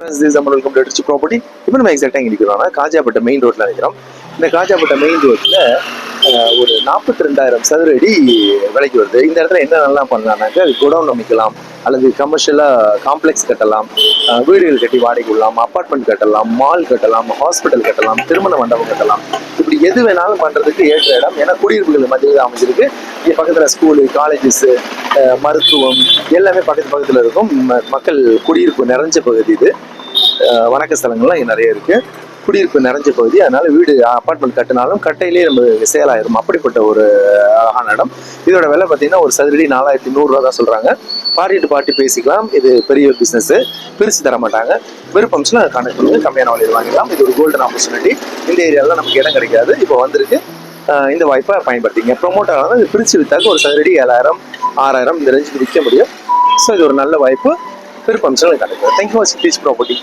Welcome to property இப்போ நம்ம எக்ஸாக்டாக எங்கே நிற்கிறோம்னா காஜாப்பட்ட மெயின் ரோட்டில் நிற்கிறோம் இந்த காஜாப்பட்ட மெயின் ரோட்டில் ஒரு நாற்பத்தி ரெண்டாயிரம் சதுர அடி விலைக்கு வருது. இந்த இடத்துல என்ன நல்லா பண்ணலாம்னாக்க குடவுன் அமைக்கலாம் அல்லது கமர்ஷியலாக காம்ப்ளெக்ஸ் கட்டலாம் வீடுகள் கட்டி வாடகை விடலாம் அப்பார்ட்மெண்ட் கட்டலாம் மால் கட்டலாம் ஹாஸ்பிட்டல் கட்டலாம் திருமண மண்டபம் கட்டலாம். எது வேணாலும் பண்ணுறதுக்கு ஏற்ற இடம். ஏன்னா குடியிருப்புகள் மத்தியில் அமைஞ்சிருக்கு. இங்கே பக்கத்தில் ஸ்கூலு காலேஜஸ் மருத்துவம் எல்லாமே பக்கத்து பக்கத்தில் இருக்கும். ம- மக்கள் குடியிருப்பு நிறைஞ்ச பகுதி இது. வணக்க ஸ்தலங்கள்லாம் இங்கே நிறைய இருக்குது குடியிருப்பு நிறைஞ்ச பகுதி. அதனால வீடு அப்பார்ட்மெண்ட் கட்டினாலும் கட்டையிலேயே நம்ம சேல் ஆயிரும். அப்படிப்பட்ட ஒரு அழகான இடம். இதோட விலை பார்த்தீங்கன்னா ஒரு சதுரடி நாலாயிரத்தி நூறுரூவா தான் சொல்கிறாங்க பார்ட்டி பாட்டி பார்ட்டி பேசிக்கலாம். இது பெரிய பிஸ்னஸ் பிரித்து தர மாட்டாங்க. விருப்பம்ஸ்ல கணக்கு பண்ணுங்க கம்மியான வழியில் வாங்கிக்கலாம். இது ஒரு கோல்டன் ஆப்பர்ச்சுனிட்டி இந்த ஏரியாவில் நமக்கு இடம் கிடைக்காது. இப்போ வந்திருக்கு. இந்த வாய்ப்பை பயன்படுத்திங்க. ப்ரொமோட்டர் இது பிரித்து விற்றாக்க ஒரு சதுரடி ஏழாயிரம் ஆறாயிரம் இந்த ரேஞ்சுக்கு விற்க முடியும். ஸோ இது ஒரு நல்ல வாய்ப்பு. விருப்பம்ஸ்ல கிடைக்கும் தேங்க்யூ சிட்டிஸ் ப்ராப்பர்ட்டி